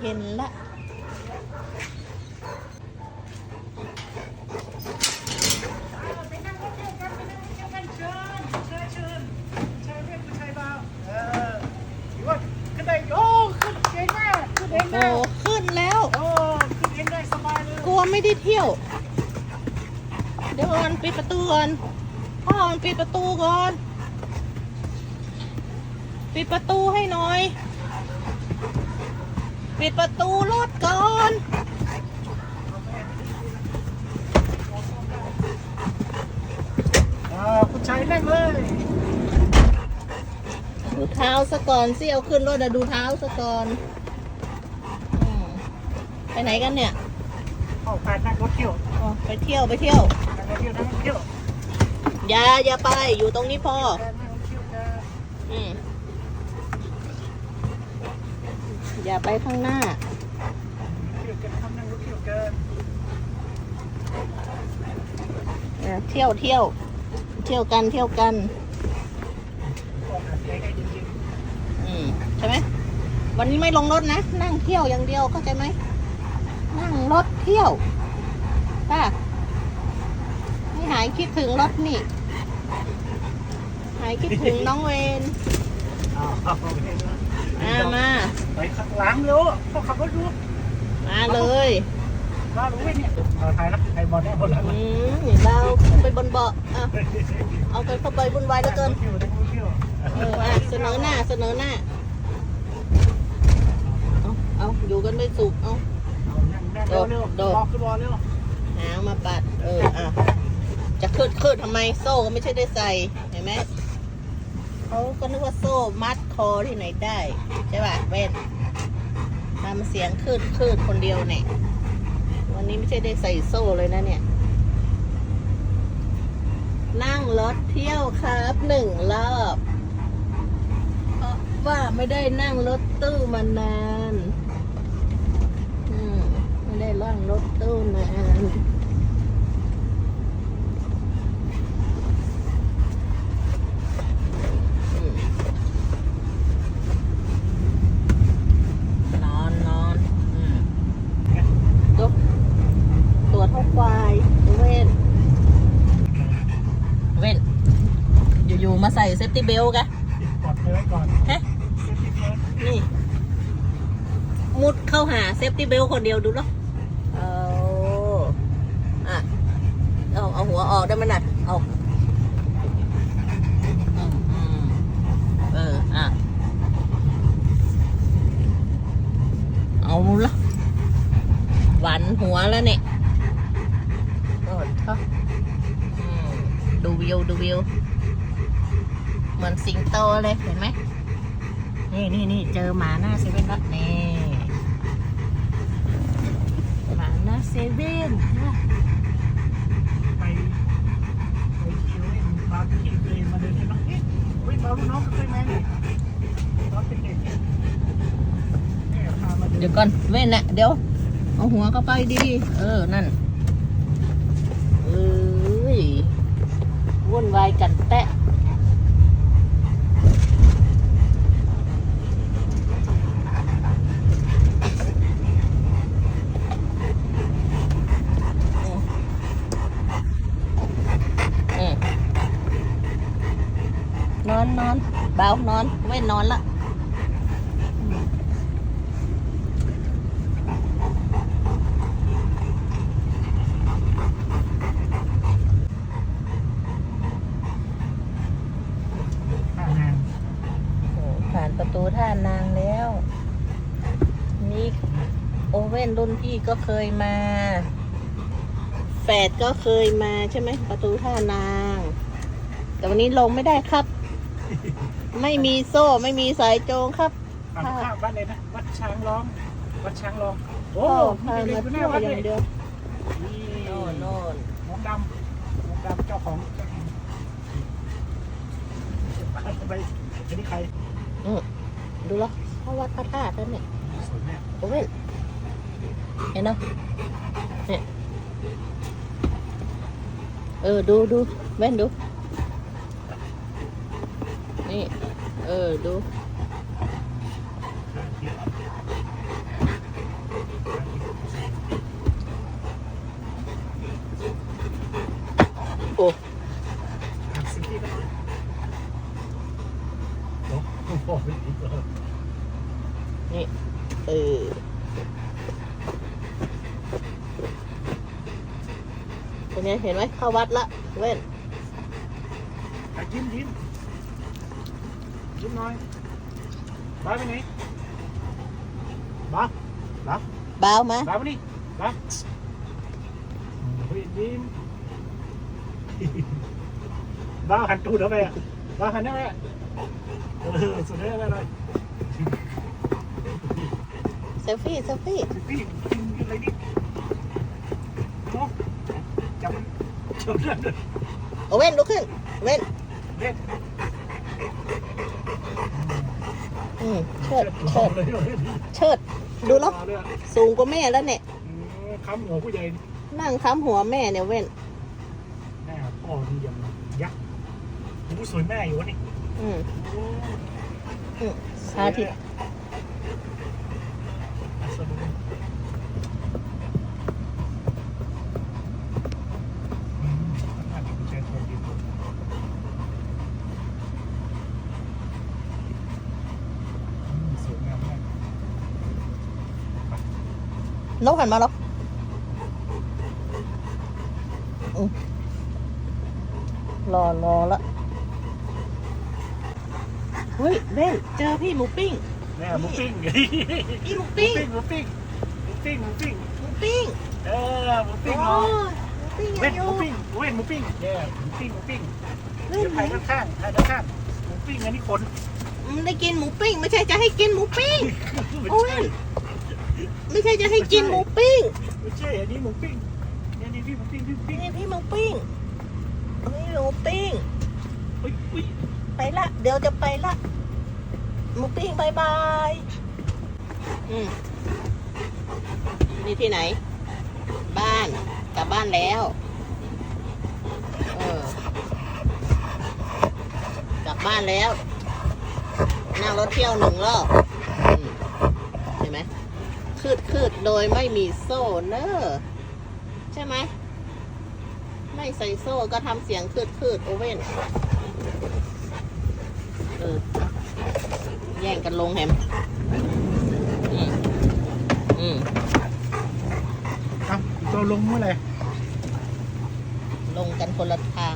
เย็นละเที่ยวกันไปนั่งรถเชิญเชิญเชิญเชิญเรียกผู้ชายเบาเออถือว่าขึ้นได้โอ้ขึ้นได้ขึ้นได้โอ้ขึ้นแล้วโอ้ขึ้นได้สบายเลยกลัวไม่ได้เที่ยว เดี๋ยวก่อนปิดประตูก่อนพ่อมันปิดประตูก่อน ปิดประตูให้หน่อย ปิดประตูรถก่อน อ่าผู้ชายนั่งเลยดูเท้าซะก่อนสิเอาขึ้นรถอะดูเท้าซะก่อนอืมไปไหนกันเนี่ยเข้าไปนั่งรถเที่ยวอ๋อไปเที่ยวไปเที่ยว นั่งรถเที่ยวนั่งรถเที่ยวอย่าอย่าไปอยู่ตรงนี้พอนั่งรถเที่ยวกันอืม อย่าไปข้างหน้าเที่ยวกันนั่งรถเที่ยวกันเออเที่ยวเที่ยว เที่ยวกันเที่ยวกันออกแบบไหนกันจริงอืมใช่ไหมวันนี้ไม่ลงรถนะ นั่งเที่ยวอย่างเดียวเข้าใจไหมนั่งรถเที่ยวค่ะให้หายคิดถึงรถนี่ หายคิดถึงน้องเวน อ้าวโอเคนะอ่ามา ไปข้างหลังเร็วเขาขับรถดูมาเลยมารู้ไหมเนี่ยเราถ่ายนะถ่ายบอลได้หมดแล้วอืมเดี๋ยวเราขึ้นไปบนเบาะอะเอากันเข้าไปบุญวายเหลือเกินเที่ยวนั่งรถเที่ยวเอออะเสนอหน้าเสนอหน้า เอาเอาอยู่กันไม่สุขเอาเอานั่งนั่งเร็วเร็วโดดบอกคือบอลเร็วหางมาปัด เอออะจะคืดคืดทำไมโซ่ก็ไม่ใช่ได้ใส่เห็นไหม เขาก็นึกว่าโซ่มัดคอที่ไหนได้ใช่ป่ะเว้นทำเสียงคืดคืดคนเดียวเนี่ย วันนี้ไม่ใช่ได้ใส่โซ่เลยนะเนี่ย นั่งรถเที่ยวครับหนึ่งรอบเพราะว่าไม่ได้นั่งรถตู้มานาน อืม ไม่ได้นั่งรถตู้นานอืมนอนนอนอืมยก ตัวเท่าควายเว้นเว้นอยู่ๆมาใส่เซฟตี้เบลต์กะกดเลยก่อนฮะนี่มุดเข้าหาเซฟตี้เบลคนเดียวดูหรอเอาอะเอาเอาหัวออกได้ไหมน่ะเอาเอออะเอาละหวานหัวแล้วเนี่ยโอ้เถอะอืม ดูวิวดูวิว เหมือนสิงโตเลยเห็นไหมนี่นี่นี่เจอหมาหน้าเซเว่นแล้วนี่หมาหน้าเซเว่นไปไปเที่ยวเล่นบาร์บีคิวเลยมาเดินเห็นไหมเอ๊ะเฮ้ยเราลูกน้องเคยมเนี่ยตอนเป็นเด็กเนี่ยเนี่ยพามเดี๋ยวก่อนเว้นนะเดี๋ยว เอาหัวเข้าไปดี เออ นั่นเอ้ยวุ่นวายกันแตะอืม นอนเบานอนเว้นนอนละผ่านประตูท่านางแล้วนี่โอเว่นรุ่นพี่ก็เคยมาแฝดก็เคยมาใช่ไหมประตูท่านาง แต่วันนี้ลงไม่ได้ครับ ไม่มีโซ่ไม่มีสายโจงครับ ฝั่งข้ามวัดเลยนะ วัดช้างร้อง วัดช้างร้อง โอ้โอ้มีพาเด็มากอยู่หเที่น้ายววัดอเลย่ายงเดียวนี่โน่นโน่นน้องดำน้องดำเจ้าของเจ้าของไปอันนี้ใครอืมดูแล้วเขาวัดพระธาตุแล้วเนี่ยสวยแม่โอเว่นเห็นเนาะเนี่ยเออดูดูเว้นดูี่ เออ ดู โอ้นี่ เออเป็นไงเห็นไหมเข้าวัดละเว้นยิ้มยิ้ม ยิ้มหน่อยบ้าไปไหนบ้าบ้าเบามาบ้าไปนี่บ้าเฮ้ยยิ้มบ้าหันตูดเอาไป อะบ้าหันได้ไหมเออสุดได้ไหมเลยเซลฟี่เซลฟี่พี่กินอะไรนี่โอ้จับจับได้โอเว่นลุกขึ้นเว่นเด็ดอืมเชิดเชิเชิดดเลยเชิด ดูแล้วเลยสูงกว่าแม่แล้วเนี่ยคำหัวผู้ใหญ่นั่งค้ำหัวแม่เนี่ยเว่นแม่พ่อนี่ยังยักษ์หูสวยแม่อยู่วะนี่อืมอืมพระอาทิตย์ สนุกอืมอันนี้เป็นแชร์โทรดีอืมสวยงามมาก นกหันมาแล้วอืมรอรอละเฮ้ยเว่นเจอพี่หมูปิ้งแม่หมูปิ้งพี่หมูหมูปิ้งปิ้งหมูปิ้งหมูปิ้งหมูปิ้งหมูปิ้งเออหมูปิ้งโอ้เนาะยหมูปิ้งเว้ยันงอหมูยู่ปิ้งเว้นหมูปิ้งเย่หมูปิ้งหมูปิ้งเล่เดี๋ยนวไหมถ่ายข้างๆถ่ายด้านข้างหมูปิ้งอันนี้คนมันได้กินหมูปิ้งไม่ใช่จะให้กินหมูปิ้งไม่โอ้ใช่ย ไม่ใช่จะให้กินหมูปิ้งไม่ใช่อันนี้หมูปิ้งนี่นี่พี่หมูปิ้งพี่ปิ้งนี่พี่หมูปิ้งนี่หมูปิ้งอุ้ยอุ้ยไปละ เดี๋ยวจะไปละหมูปิ้งบายบายอืมนี่ที่ไหน บ้านกลับบ้านแล้วเออกลับบ้านแล้ว นั่งรถเที่ยวหนึ่งรอบอืมเห็นไหม คืดคืด โดยไม่มีโซ่เนอะใช่ไหม ไม่ใส่โซ่ก็ทำเสียงคืดคืดโอเว่นเออแย่งกันลงแฮมอืมอืมอะตัวลงเมื่อไหร่ลงกันคนละทางอ